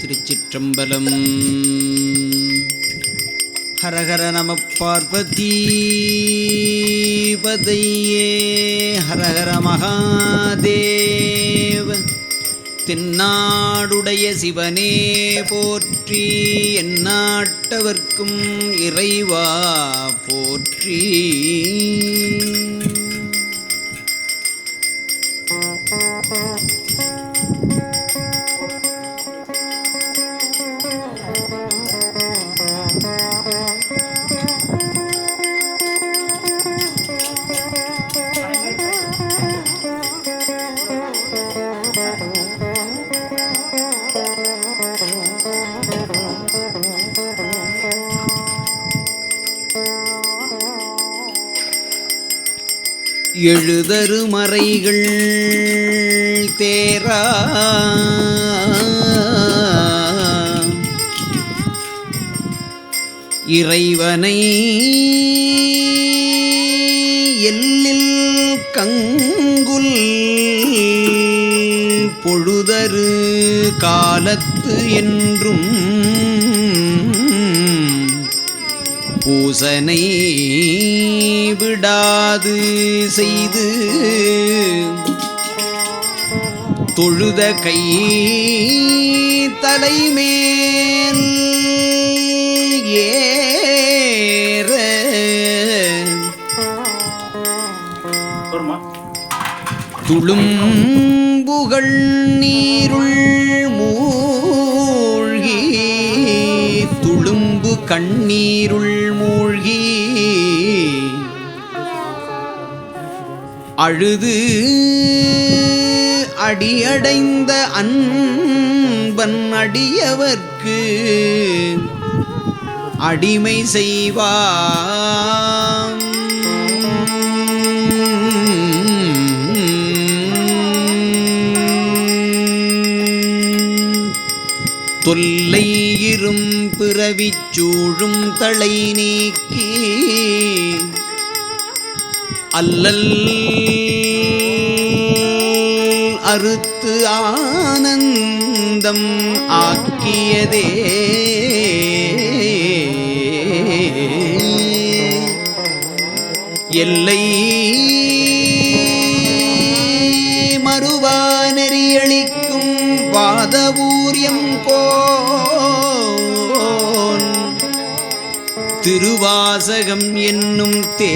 திருச்சிற்றம்பலம். ஹரஹர நம பார்வதி பதையே ஹரஹர மகாதேவ தென்னாடுடைய சிவனே போற்றி எந்நாட்டவர்க்கும் இறைவா போற்றி. எழுதரு மறைகள் தேரா. இறைவனை எல்லில் கங்குல் பொழுதரு காலத்து என்றும் பூசனை விடாது செய்து தொழுத கை தலைமேல் ஏற. வருமா? துளும்புகள் நீருள் மூழ்கி துளும்பு கண்ணீருள் மூழ்கி அழுது அடியடைந்த அன்பன் அடியவர்க்கு அடிமை செய்வாம் தொல்லை இரும் பிறவிச் தலை நீக்கி அல்லல் அறுத்து ஆனந்தம் ஆக்கியதே. எல்லை மறுவா நெறியளிக்கும் வாதவூரியம் கோன் திருவாசகம் என்னும் தே